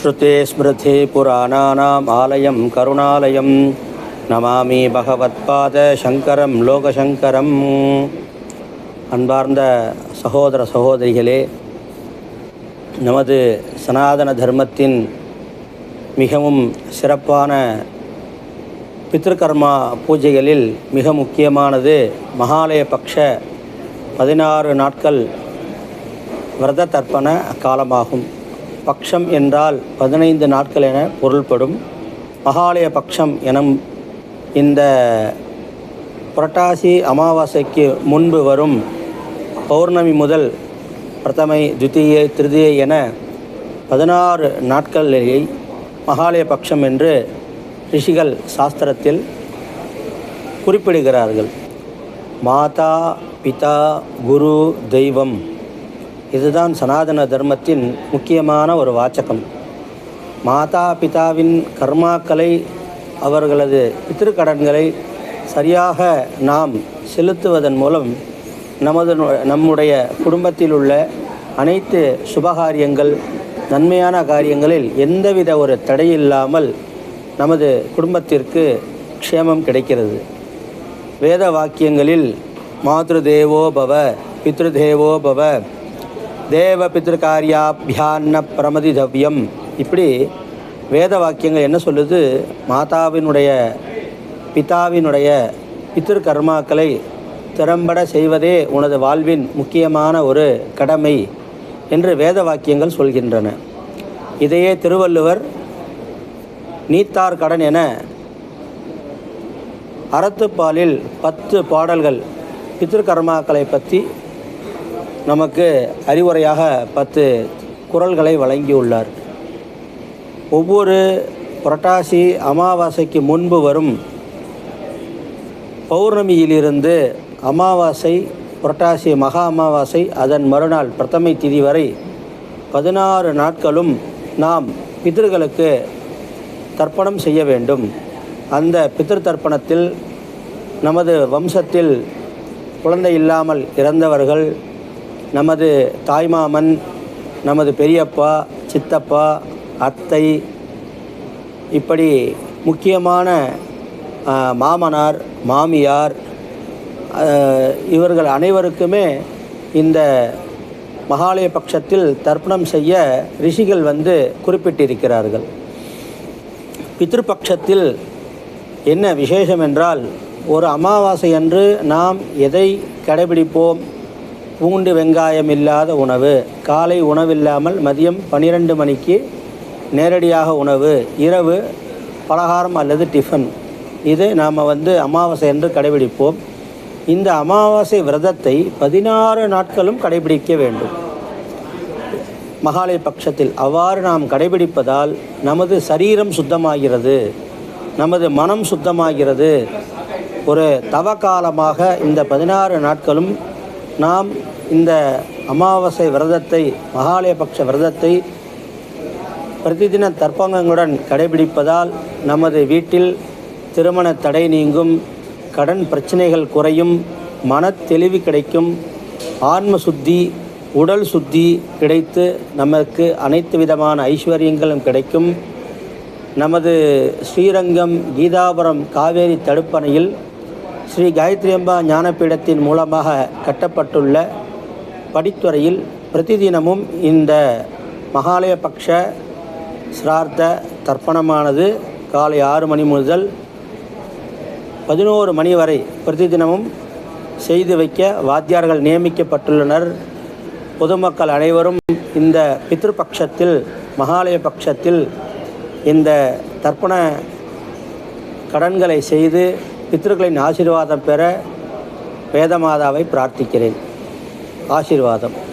ஸ்ருதே ஸ்மிருதி புராணானாம் ஆலயம் கருணாலயம் நமாமி பகவத்பாத சங்கரம் லோகசங்கரம் அன்பார்ந்த சகோதர சகோதரிகளே நமது சனாதன தர்மத்தின் மிகவும் சிறப்பான பித்ருகர்மா பூஜைகளில் மிக முக்கியமானது மகாலய பக்ஷ பதினாறு நாட்கள் விரத தர்ப்பண காலமாகும். பக்ஷம் என்றால் பதினைந்து நாட்கள் என பொருள்படும். மகாலய பக்ஷம் எனும் இந்த புரட்டாசி அமாவாசைக்கு முன்பு வரும் பௌர்ணமி முதல் பிரதமை துத்தியை திருதியை என பதினாறு நாட்களிலே மகாலய பக்ஷம் என்று ரிஷிகள் சாஸ்திரத்தில் குறிப்பிடுகிறார்கள். மாதா பிதா குரு தெய்வம். இதுதான் சனாதன தர்மத்தின் முக்கியமான ஒரு வாச்சகம். மாதா பிதாவின் கர்மாக்களை அவர்களது பித்திருக்கடன்களை சரியாக நாம் செலுத்துவதன் மூலம் நமது நம்முடைய குடும்பத்தில் உள்ள அனைத்து சுபகாரியங்கள் நன்மையான காரியங்களில் எந்தவித ஒரு தடையில்லாமல் நமது குடும்பத்திற்கு க்ஷேமம் கிடைக்கிறது. வேத வாக்கியங்களில் மாத்ருதேவோ பவ பித்ருதேவோ பவ தேவ பித்ருகாரியாபியான்ன பிரமதிதவ்யம் இப்படி வேத வாக்கியங்கள் என்ன சொல்லுது? மாதாவினுடைய பிதாவினுடைய பித்திரு கர்மாக்களை திறம்பட செய்வதே உனது வாழ்வின் முக்கியமான ஒரு கடமை என்று வேத வாக்கியங்கள் சொல்கின்றன. இதையே திருவள்ளுவர் நீத்தார் கடன் என அறத்துப்பாலில் பத்து பாடல்கள் பித்திருக்கர்மாக்களை பற்றி நமக்கு அறிவுரையாக பத்து குரல்களை வழங்கியுள்ளார். ஒவ்வொரு புரட்டாசி அமாவாசைக்கு முன்பு வரும் பௌர்ணமியிலிருந்து அமாவாசை புரட்டாசி மகா அமாவாசை அதன் மறுநாள் பிரதமை திதி வரை பதினாறு நாட்களும் நாம் பிதர்களுக்கு தர்ப்பணம் செய்ய வேண்டும். அந்த பித்திரு தர்ப்பணத்தில் நமது வம்சத்தில் குழந்தை இல்லாமல் இறந்தவர்கள் நமது தாய்மாமன் நமது பெரியப்பா சித்தப்பா அத்தை இப்படி முக்கியமான மாமனார் மாமியார் இவர்கள் அனைவருக்குமே இந்த மகாலய பட்சத்தில் தர்ப்பணம் செய்ய ரிஷிகள் வந்து குறிப்பிட்டிருக்கிறார்கள். பித்ருபக்ஷத்தில் என்ன விசேஷம் என்றால் ஒரு அமாவாசை அன்று நாம் எதை கடைபிடிப்போம்? பூண்டு வெங்காயம் இல்லாத உணவு. காலை உணவில்லாமல் மதியம் பன்னிரெண்டு மணிக்கு நேரடியாக உணவு. இரவு பலகாரம் அல்லது டிஃபன். இது நாம் வந்து அமாவாசை என்று கடைபிடிப்போம். இந்த அமாவாசை விரதத்தை பதினாறு நாட்களும் கடைபிடிக்க வேண்டும். மகாலய பட்சத்தில் அவ்வாறு நாம் கடைபிடிப்பதால் நமது சரீரம் சுத்தமாகிறது. நமது மனம் சுத்தமாகிறது. ஒரு தவ காலமாக இந்த பதினாறு நாட்களும் நாம் இந்த அமாவாசை விரதத்தை மகாலயபக்ஷ விரதத்தை பிரதிதின தர்ப்பங்களுடன் கடைபிடிப்பதால் நமது வீட்டில் திருமண தடை நீங்கும் கடன் பிரச்சனைகள் குறையும் மன தெளிவு கிடைக்கும் ஆன்ம சுத்தி உடல் சுத்தி கிடைத்து நமக்கு அனைத்து விதமான ஐஸ்வர்யங்களும் கிடைக்கும். நமது ஸ்ரீரங்கம் கீதாபுரம் காவேரி தடுப்பணையில் ஸ்ரீ காயத்ரி அம்பா ஞானபீடத்தின் மூலமாக கட்டப்பட்டுள்ள படித்துறையில் பிரதிதினமும் இந்த மகாலய பக்ஷ சிரார்த்த தர்ப்பணமானது காலை ஆறு மணி முதல் பதினோரு மணி வரை பிரதிதினமும் செய்து வைக்க வாத்தியார்கள் நியமிக்கப்பட்டுள்ளனர். பொதுமக்கள் அனைவரும் இந்த பித்ருபக்ஷத்தில் மகாலய பட்சத்தில் இந்த தர்ப்பண கடன்களை செய்து பித்ருக்களின் ஆசீர்வாதம் பெற வேதமாதாவை பிரார்த்திக்கிறேன். ஆசீர்வாதம்.